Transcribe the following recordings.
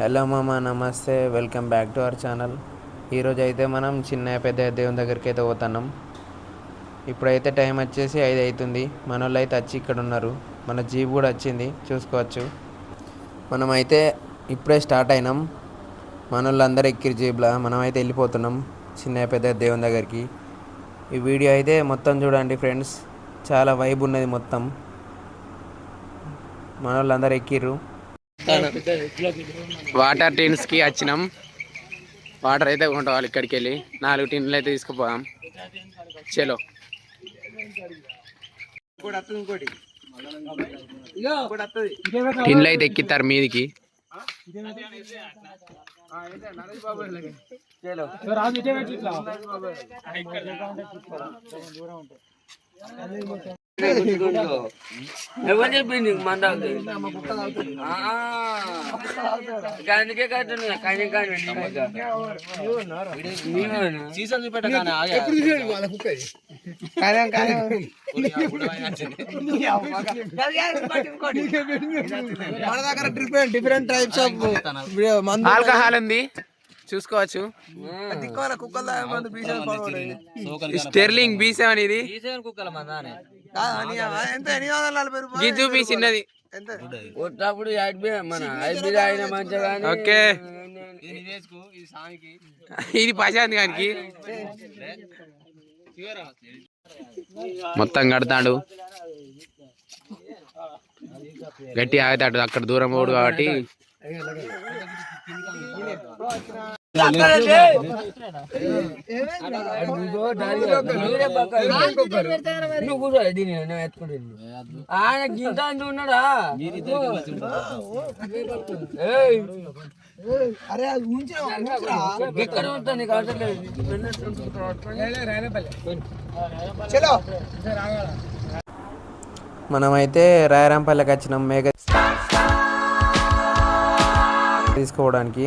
Hello మామ నమస్తే. Welcome back to our channel ఈరోజు అయితే మనం చిన్న పెద్ద దేవుని దగ్గరికి అయితే పోతున్నాం. ఇప్పుడైతే టైం వచ్చేసి ఐదు అవుతుంది. మన వాళ్ళు అయితే వచ్చి ఇక్కడ ఉన్నారు. మన జీప్ కూడా వచ్చింది. చూసుకోవచ్చు. మనం అయితే ఇప్పుడే స్టార్ట్ అయినాం. మన వాళ్ళు అందరూ ఎక్కిరి జీప్లా మనం అయితే వెళ్ళిపోతున్నాం చిన్న పెద్ద దేవుని దగ్గరికి. ఈ వీడియో అయితే మొత్తం చూడండి ఫ్రెండ్స్ చాలా వైబ్ ఉన్నది మొత్తం. మన వాళ్ళందరూ ఎక్కిర్రు. వాటర్ టిన్స్కి వచ్చినాం. వాటర్ అయితే కొంటావాలి ఇక్కడికి వెళ్ళి నాలుగు టిన్లు అయితే తీసుకుపోదాం. చలో. టిన్లు అయితే ఎక్కిస్తారు మీదికి. ఎవరు చెప్పింది మంద అందుకే కట్టు కానీ కానీ సీజన్ మన దగ్గర డిఫరెంట్ డిఫరెంట్ టైప్స్ ఆఫ్ మందు ఆల్కహాల్ ఉంది చూసుకోవచ్చు స్టెర్లింగ్ బీ సెవెన్ ఇది. కుక్కల మందానే గిజు బీ చిన్నది కొట్టినప్పుడు మన ఐబీ అయిన మంచిగా ఓకే ఇది ప్రశాంత్ గారికి మొత్తం కడతాడు గట్టి ఆగుతాడు అక్కడ దూరం పోడు కాబట్టి నువ్వు కూర్చో దీని నేను ఎత్తుకుంటుంది ఆయన గింత అంటూ ఉన్నాడా అరే అది ఉంచిన ఎక్కడ ఉంటా నీకు అవసరం లేదు చలో మనమైతే రాయరాంపల్లికి వచ్చినాం. మేఘ తీసుకోవడానికి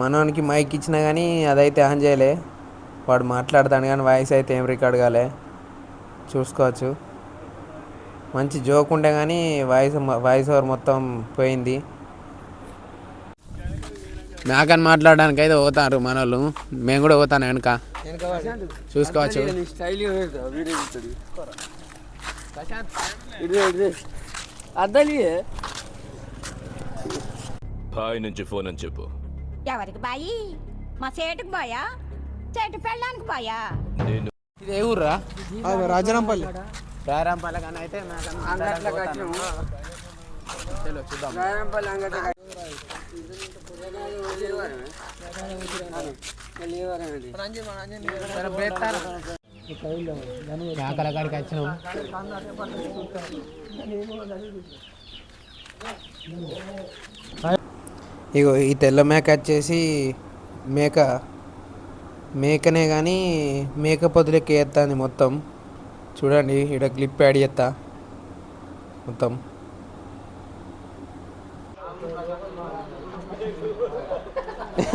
మనోనికి మైక్ ఇచ్చినా కానీ అదైతే ఆన్ చేయలే. వాడు మాట్లాడతాడు కానీ వాయిస్ అయితే ఏం రికార్డ్ కాలే. చూసుకోవచ్చు. మంచి జోక్ ఉండే కానీ వాయిస్ వాయిస్ ఓవర్ మొత్తం పోయింది. నాకని మాట్లాడడానికి అయితే పోతారు మన వాళ్ళు మేము కూడా పోతాను వెనక. చూసుకోవచ్చు. బాయ్ నుంచి ఫోన్ అని చెప్పు. ఎవరికి బాయి? మా సేటుకు బాయా? చెట్టు పెళ్ళడానికి బాయా? నేను. ఇది ఏ ఊర్రా రాజనంపల్లి రాయరాంపల్లి కానీ అయితే అంగట్ల కట్టినాము చలో చూద్దాం. నారాయణపల్లి అంగట్ల మేకల కాడికి వచ్చినాం ఇగో ఈ తెల్ల మేక వచ్చేసి మేక మేకనే కానీ మేక పొద్దులెక్క ఎత్తాంది మొత్తం. చూడండి ఇక్కడ క్లిప్ యాడ్ చేస్తా మొత్తం.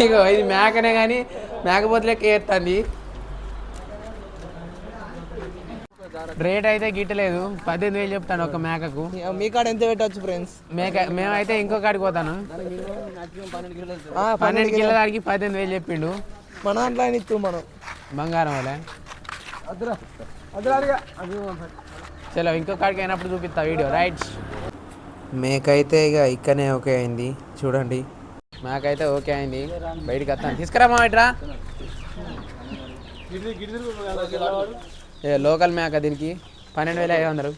ఇగో ఇది మేకనే కానీ మేక పొద్దులెక్క రేట్ అయితే గిట్టలేదు పద్దెనిమిది వేలు చెప్తాను ఒక మేకకు. మీ కాడ ఎంత పెట్టవచ్చు ఫ్రెండ్స్ మేక మేమైతే ఇంకో కాడికి పోతాను. పన్నెండు కిలో కాడికి పద్దెనిమిది వేలు చెప్పిండు. మన దాంట్లో ఆయన ఇత్తు మనం. బంగారం వల్ల చలో ఇంకో కాడికి అయినప్పుడు చూపిస్తా వీడియో. రైట్ మేక అయితే ఇక ఇక్కడనే ఓకే అయింది. చూడండి. మేక అయితే ఓకే అయింది. బయటికి వస్తాను. తీసుకురామా ఇట్రా ఏ లోకల్ మేక దీనికి? పన్నెండు వేల ఐదు వందలు.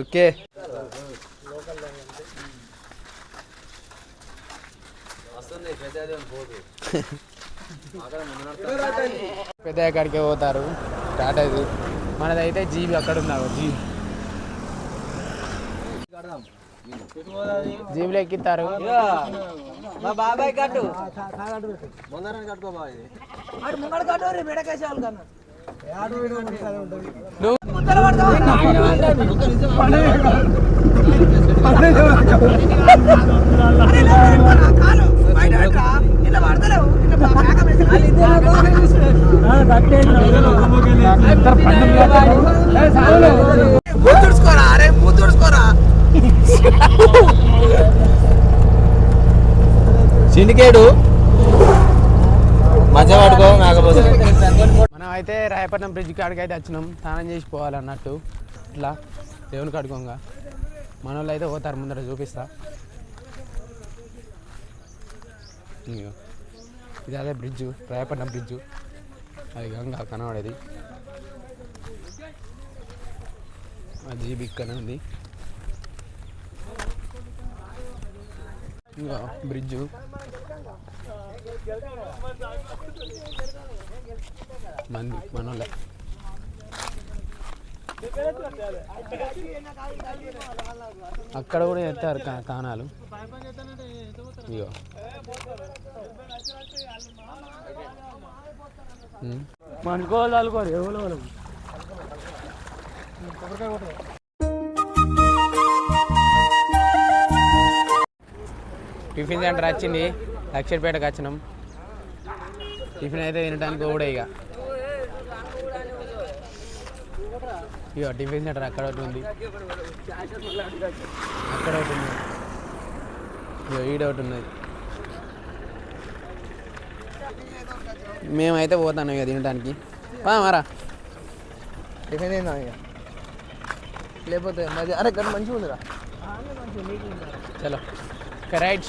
ఓకే. పెద్ద ఎక్కడికే పోతారు? టాటాది మనదైతే జీబీ అక్కడ ఉన్నారు. జీబీ జీబీలో ఎక్కిస్తారు. మా బాబాయ్ కట్టు. అటు ముంగడు కట్టు రే మెడకేసాలు కన్నా. నువ్వు సిండికేడు. మధ్య పడుకో మనం అయితే రాయపట్నం బ్రిడ్జ్ కాడికి అయితే వచ్చినాం. స్నానం చేసి పోవాలన్నట్టు. ఇట్లా దేవుని కడుకోంగా. మన వాళ్ళు అయితే పోతారు ముందర చూపిస్తా. ఇది అదే బ్రిడ్జ్ రాయపట్నం బ్రిడ్జ్. అది గంగా కనబడేది. ఆ జీబీ ఇక్కడనే ఉంది. ఇంకా బ్రిడ్జ్. మంది మనోళ్ళ. అక్కడ కూడా ఎత్తారు కా- కానాలు. ఇగో. ఉమ్. అనుకోరు ఎవరు వాళ్ళు. టిఫిన్ సెంటర్ వచ్చింది. లక్షపేటకి వచ్చినాం. టిఫిన్ అయితే తినడానికి కూడా ఇక. ఇక టిఫిన్ సెంటర్ అక్కడ ఒకటి ఉంది. అక్కడ ఒకటి ఉంది. ఇక ఈడ ఒకటి ఉన్నది. మేమైతే పోతాను ఇక తినడానికి. మారా. టిఫిన్ ఏందా ఇక. లేకపోతే మధ్య అరే ఇక్కడ మంచిగా ఉందిరా చలో. రైట్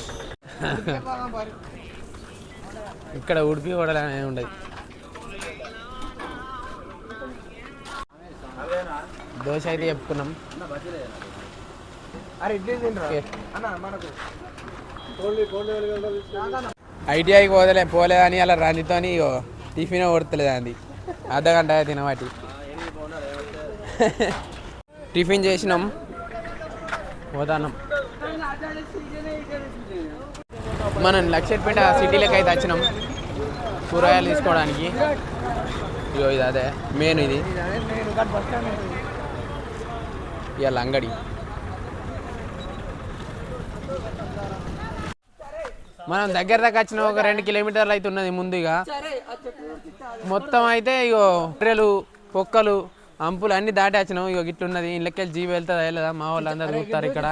ఇక్కడ ఉడిపి కూడా ఉండదు. దోశ అయితే చెప్పుకున్నాం. ఐటీఐకి పోదలే పోలేదని అలా ఇగో టిఫిన్ కొడతలేదు అంది అర్ధ గంట తినవాటి టిఫిన్ చేసినాం. పోతాన్నాం. మనం లక్షపేట సిటీలోకి అయితే వచ్చినాం. కూరగాయలు తీసుకోవడానికి. ఇగో ఇది అదే మెయిన్ ఇది. ఇవాళ అంగడి. మనం దగ్గర దాకా వచ్చిన ఒక రెండు కిలోమీటర్లు అయితే ఉన్నది ముందుగా మొత్తం అయితే ఇగో గొర్రెలు పొక్కలు అంపులు అన్ని దాటి వచ్చినాం. ఇగో గిట్లున్నది. ఇళ్ళకెళ్ళి జీవి వెళ్తుందా వెళ్ళదా? మా వాళ్ళు అందరు చూస్తారు ఇక్కడ.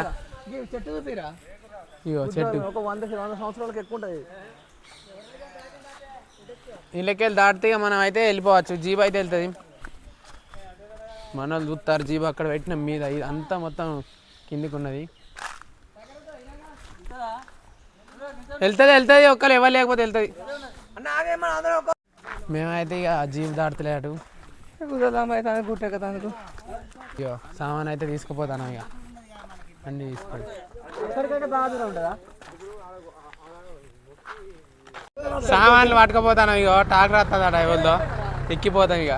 చెట్టు చూపిరా ఇగో చెట్టు. ఒక వంద వంద సంవత్సరాలకు ఎక్కువ ఉంటుంది. ఇళ్ళకెళ్ళి దాటితే మనం అయితే వెళ్ళిపోవచ్చు. జీబ్ అయితే వెళ్తుంది. మన వాళ్ళు చూస్తారు జీబ్ అక్కడ పెట్టిన మీద ఇది అంతా మొత్తం కిందికి ఉన్నది వెళ్తుంది వెళ్తుంది ఒక్కరు ఎవరు లేకపోతే వెళ్తుంది. మేమైతే ఇక జీబ్ దాటుతలే అటు. అయితే గుట్టే కదా అందుకు. ఇగో సామాన్ అయితే తీసుకుపోతాను ఇక అన్నీ ఎక్కడికైతే బాగా ఉంటుందా? సామాన్లు పట్టుకుపోతాను ఇగో టాక్ రాస్తుందట ఎవరిదో. ఎక్కిపోతాం ఇక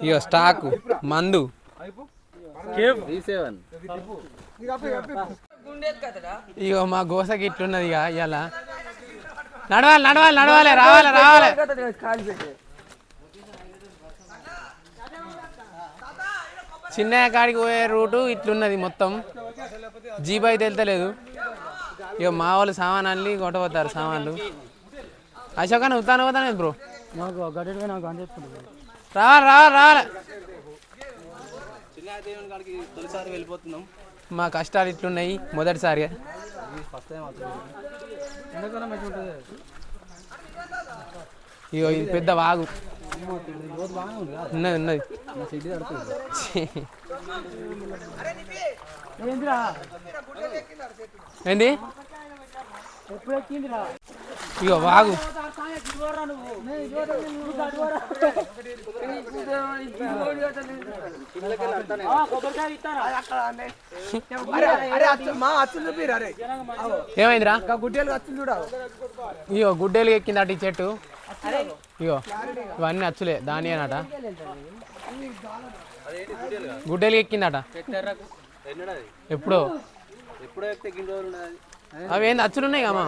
ఇగో. స్టాక్ మందు. ఇగో మా గోసకి ఇట్లున్నది ఇక ఇవాళ నడవాలి నడవాలి నడవాలి రావాలి రావాలి. చిన్నయ్య కాడికి పోయే రూటు ఇట్లున్నది మొత్తం. జీప్ అయితే వెళ్తలేదు. ఇక మా వాళ్ళు సామాన్ అల్లి కొట్టబోతారు సామాన్లు. అశోక్ అని ఉత్తాను పోతాను బ్రో. రావాలి రావాలి రావాలి. తొలిసారి వెళ్ళిపోతున్నాం. మా కష్టాలు ఇట్లున్నాయి మొదటిసారిగా. ఇగో ఇది పెద్ద వాగు. ఉన్నది ఉన్నది. ఏంది? ఎక్కిందిరా ఇగో వాగు. ఏమైందిరా? ఇంకా గుడ్డేలు అచ్చులు చూడ. ఇగో గుడ్డేలు ఎక్కింది అటు ఈ చెట్టు. ఇగో ఇవన్నీ అచ్చులే దాని అనట గుడ్డేలు ఎక్కిందట. ఎప్పుడో? అవి ఏంది అచ్చులు ఉన్నాయి కమ్మా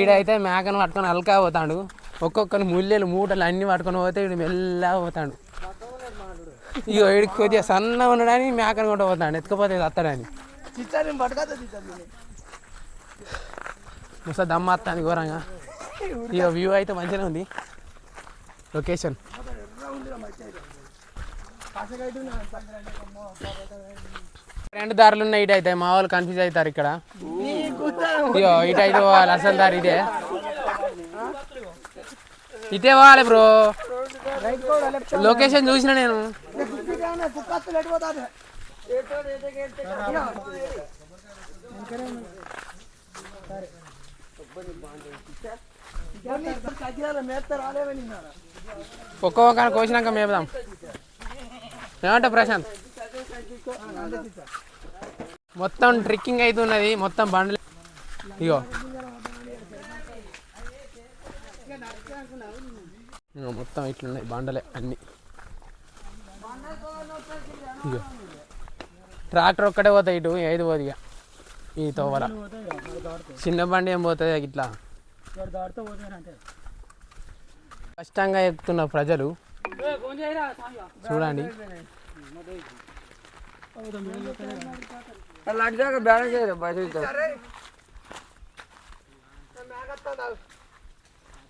ఈడైతే మేకను పట్టుకొని అల్కా పోతాడు. ఒక్కొక్కరి ముల్లెలు మూటలు అన్ని పట్టుకొని పోతే వీడు మెల్లగా పోతాడు. ఇగో వీడికి కొద్దిగా సన్నగా ఉండడానికి మేకను కూడా పోతాడు ఎత్తుకపోతే వస్తాడని ముసా దమ్మ వస్తుంది ఘోరంగా. ఇక వ్యూ అయితే మంచిగా ఉంది. లొకేషన్ రెండు దారులు ఉన్నాయి ఇటు అయితే మా వాళ్ళు కన్ఫ్యూజ్ అవుతారు ఇక్కడ. ఇగో ఇటు అయితే పోవాలి అసలు దారి ఇదే. ఇటే పోవాలి బ్రో లొకేషన్ చూసిన నేను. ఒక్క ఒక్క కోసినాక మేపుదాం. ఏమంటావు ప్రశాంత్? మొత్తం ట్రెక్కింగ్ అవుతున్నది మొత్తం బండ్లు. ఇగో. ఇగో మొత్తం ఇట్లున్నాయి బండలే అన్ని. ఇగో. ట్రాక్టర్ ఒక్కటే పోతాయి ఇటు ఐదు పోదు ఇక ఈ తోవల. చిన్న బండి ఏం పోతుంది ఇట్లా? కష్టంగా ఎక్కుతున్న ప్రజలు చూడండి.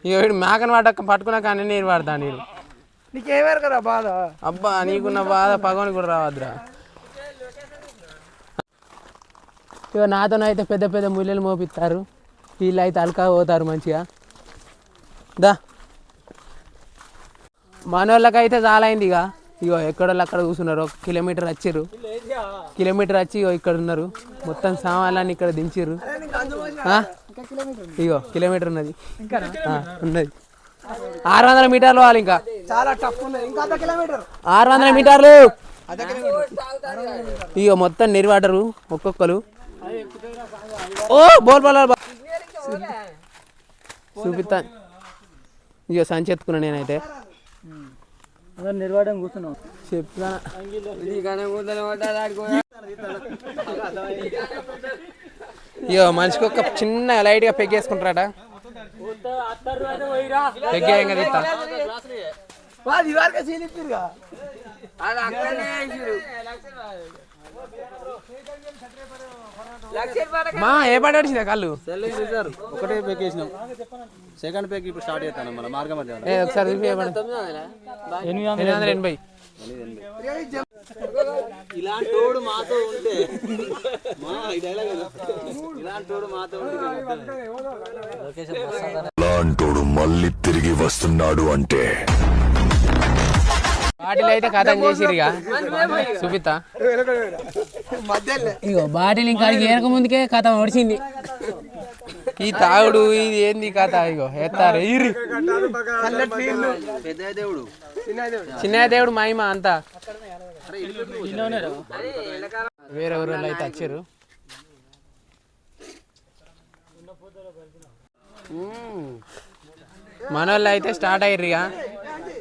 ఇక మేకను పట్ట పట్టుకున్నా కానీ నీరు పడతా నీరు. నీకేమేరు కదా బాధ? అబ్బా నీకున్న బాధ పగవని కూడా రావద్దురా. ఇక నాతోనైతే పెద్ద పెద్ద ముళ్ళలు మోపిస్తారు వీళ్ళు అయితే అలకా పోతారు మంచిగా. దా. మనోళ్ళకైతే చాలా అయింది ఇక. ఇగో ఎక్కడోళ్ళు అక్కడ కూర్చున్నారు ఒక కిలోమీటర్ వచ్చారు కిలోమీటర్ వచ్చి ఇగో ఇక్కడ ఉన్నారు. మొత్తం సామాన్లన్నీ ఇక్కడ దించారు ఇగో కిలోమీటర్ ఉన్నది. ఉన్నది. ఆరు వందల మీటర్లు వాళ్ళు ఇంకా. ఆరు వందల మీటర్లు. ఇక మొత్తం నిర్వాటరు ఒక్కొక్కరు. ఓ బోల్ బోల్ బోల్. చూపిస్తా. ఇక సంచి ఎత్తుకున్నా నేనైతే. నిర్వాడం కూర్చున్నాం. చెప్తా. ఇక మనిషికి ఒక చిన్న లైట్గా పెగ్గేసుకుంటారట సీలిప్పిరుగా అది అక్కడనే వేసిరు మా ఏ పాట వచ్చిందా కళ్ళు ఒకటే పేక్ వేసినాం. సెకండ్ పేక్ ఇప్పుడు స్టార్ట్ చేస్తాను మన మార్గం మధ్య ఒకసారి ఎనిమిది వందల ఎనభై. ఇలాంటి తోడు మాతో ఉంటే మా ఈ డైలాగ్ ఇలాంటి తోడు మాతో ఉంటే మళ్ళీ తిరిగి వస్తున్నాడు అంటే బాటిల్ అయితే కథం చేసిరు ఇక. చూపిస్తా మధ్యలో. ఇగో బాటిల్ ఇంకా ఏరక ముందుకే కథ ఒడిచింది ఈ తాగుడు ఇది ఏంది కథ? ఇగో ఎత్తారు దేవుడు చిన్న దేవుడు మహిమ అంతా. వేరే ఊరోళ్ళు అయితే వచ్చారు. మన వాళ్ళు అయితే స్టార్ట్ అయ్యారు ఇక.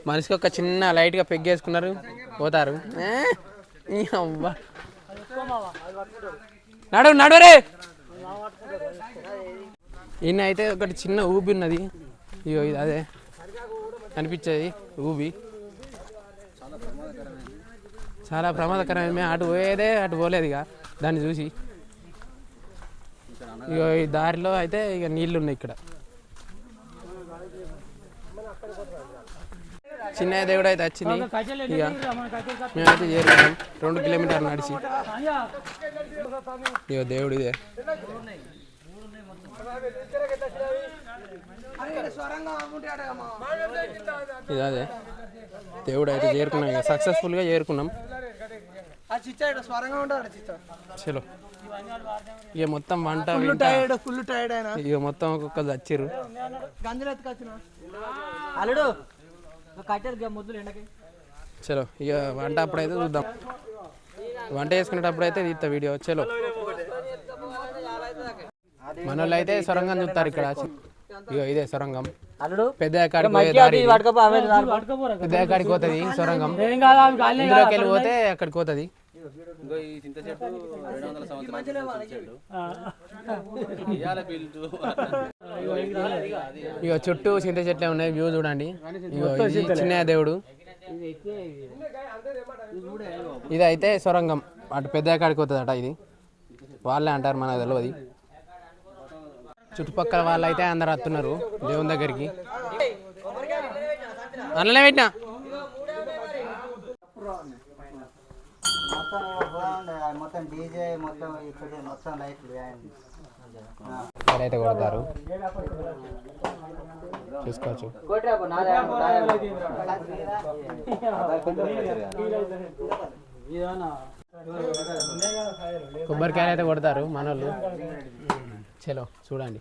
మనిషికి ఒక చిన్న లైట్గా పెగ్గేసుకున్నారు. పోతారు. నడు నడురే ఈయన అయితే ఒకటి చిన్న ఊబి ఉన్నది. ఇగో ఇది అదే. కనిపించేది ఊబి. చాలా ప్రమాదకరమైన మేము అటు పోయేదే అటు పోలేదు ఇక. దాన్ని చూసి. ఇక ఈ దారిలో అయితే ఇక నీళ్ళు ఉన్నాయి ఇక్కడ. చిన్న దేవుడు అయితే వచ్చింది ఇక మేమైతే చేరుకున్నాం. రెండు కిలోమీటర్లు నడిచి. ఇక దేవుడు ఇదే. ఇది అదే. దేవుడు అయితే చేరుకున్నాం. ఇక సక్సెస్ఫుల్గా చేరుకున్నాం. చలో. ఇక మొత్తం వంట ఫుల్ టైర్డ్ ఫుల్ టైర్డ్ అయినా ఇక మొత్తం ఒక్కొక్కరు చచ్చిర్రు. అల్లుడు చలో ఇక వంట అప్పుడైతే చూద్దాం. వంట చేసుకునేటప్పుడు అయితే తీస్తా వీడియో చలో. మన వాళ్ళు అయితే సొరంగం చూస్తారు ఇక్కడ. ఇక ఇదే సొరంగం. పెద్ద పెద్ద కాడికి పోతుంది సొరంగం. ఇందులోకి వెళ్ళి పోతే అక్కడికి పోతుంది. ఇంకో ఈ చింత చెట్టు రెండు వందల సంవత్సరాల చెట్టు ఇవాళ పిలుచు ఇక చుట్టూ చింత చెట్లే ఉన్నాయి వ్యూ చూడండి. చిన్న దేవుడు ఇది అయితే సొరంగం. అటు పెద్ద కాడికి పోతుంది అట ఇది. వాళ్ళే అంటారు మనకు తెలియదు చుట్టుపక్కల వాళ్ళు అయితే అందరు వస్తున్నారు దేవుని దగ్గరికి. అందులో పెట్టినా మొత్తం బాగుంది మొత్తం డీజే మొత్తం ఇక్కడ మొత్తం లైట్లు అయితే కొడతారు? చూసుకోవచ్చు. కొబ్బరికాయలు అయితే కొడతారు మనోళ్ళు. చలో చూడండి.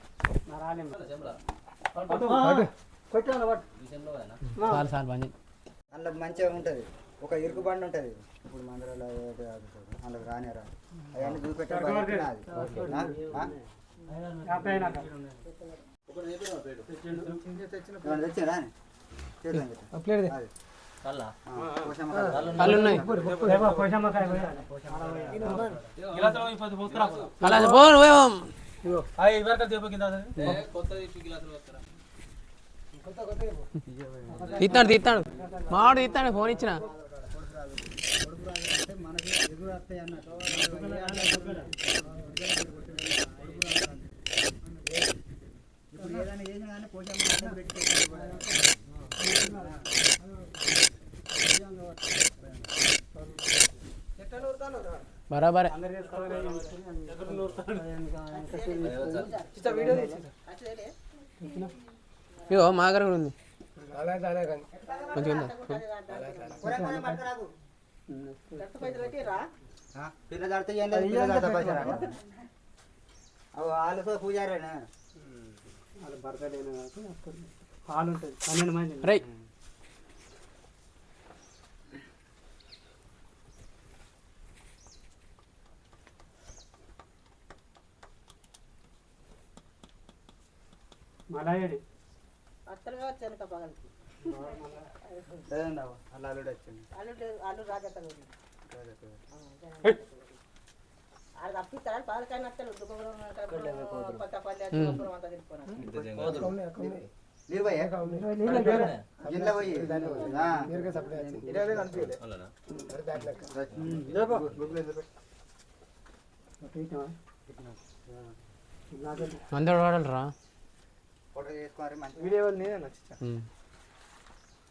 చాలు చాలు బండి అందులో మంచిగా ఉంటుంది. ఒక ఇరుకు బండి ఉంటుంది. ఇప్పుడు మందిరాలు అందులో రానిరా అవన్నీ చూపెట్టాలి తెచ్చిరా బరాబరే. ఇగో మా దగ్గర కూడా ఉంది. మంచిగా ఉందా పిల్ల దాడితే ఏం లేదు పిల్ల దాడితే పైసలు రావు. అవి వాళ్ళు కూడా పూజారేనా రైట్ లేదండి. అలా అల్లుడు వచ్చింది నీరు పోయే. గిన్నెలో పోయి. ఆ. అందరు వాడాలరా ఫోటో తీసుకొని మంచి వీడియో నేనే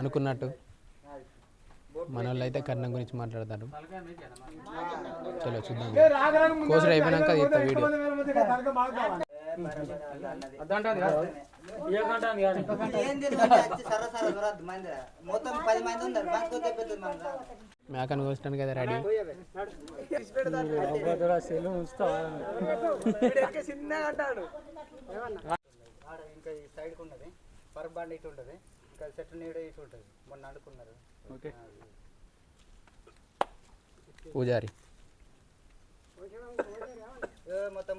అనుకున్నట్టు. మన వాళ్ళు అయితే కర్ణం గురించి మాట్లాడతారు. చలో చూద్దాం. కోసుడు అయిపోయినాక తీస్తా వీడియో. మేకను కోసడానికి అయితే రెడీ. చిన్నగా అంటాడు. ఆడ ఇంకా ఈ సైడ్కి ఇటు ఉంటుంది. ఇంకా చెట్టు నీడ ఇటు ఉంటుంది. మొన్న అనుకున్నారు. ఓకే. పూజారి. మొత్తం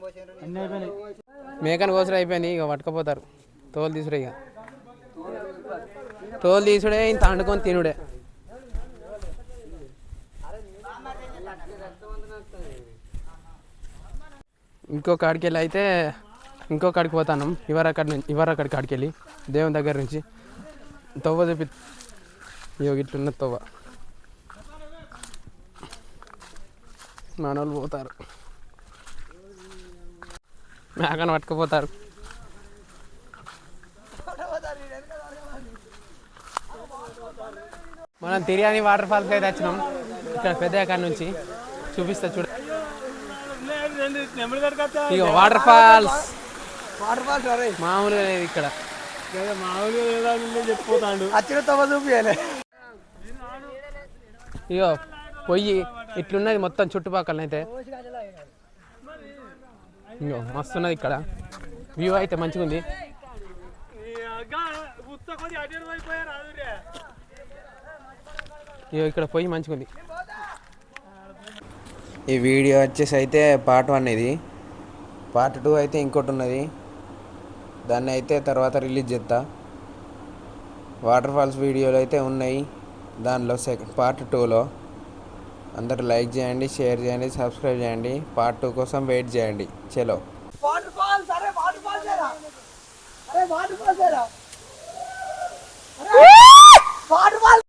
మేకను ఇక పట్టుకపోతారు. తోలు తీసుడే ఇక తోలు తీసుడే ఇంత అండుకొని తినుడే. ఇంకో కాడికి వెళ్ళి అయితే ఇంకో కాడికి పోతాను ఇవరక్కడి నుంచి ఇవరక్కడి కాడికి వెళ్ళి దేవుని దగ్గర నుంచి. తవ్వ చూపి ఇగో ఇట్లున్న తవ్వ. మనోళ్ళు పోతారు. మేకను పట్టుకుపోతారు. మనం తిరియాని వాటర్ ఫాల్స్ అయితే వచ్చినాం. ఇక్కడ పెద్ద ఎక్కడి నుంచి చూపిస్తా చూడ. Water falls. వాటర్ ఫాల్స్ మామూలుగా లేదు ఇక్కడ. చూపియాలి. ఇగో పొయ్యి ఇట్లున్నది మొత్తం చుట్టుపక్కల అయితే ఇగో మస్తున్నది ఇక్కడ. వ్యూ అయితే మంచిగా ఉంది ఇగో ఇక్కడ పొయ్యి మంచిగా ఉంది ఈ వీడియో వచ్చేసి అయితే పార్ట్ వన్ ఇది. పార్ట్ టూ అయితే ఇంకోటి ఉన్నది. దాన్ని అయితే తర్వాత రిలీజ్ చేస్తా వాటర్ ఫాల్స్ వీడియోలు అయితే ఉన్నాయి. దానిలో సెకండ్ పార్ట్ టూలో. అందరు లైక్ చేయండి షేర్ చేయండి సబ్స్క్రైబ్ చేయండి. పార్ట్ టూ కోసం వెయిట్ చేయండి. చలో. Water falls! అరే వాటర్ ఫాల్స్ అరే వాటర్ ఫాల్స్ వాటర్ ఫాల్స్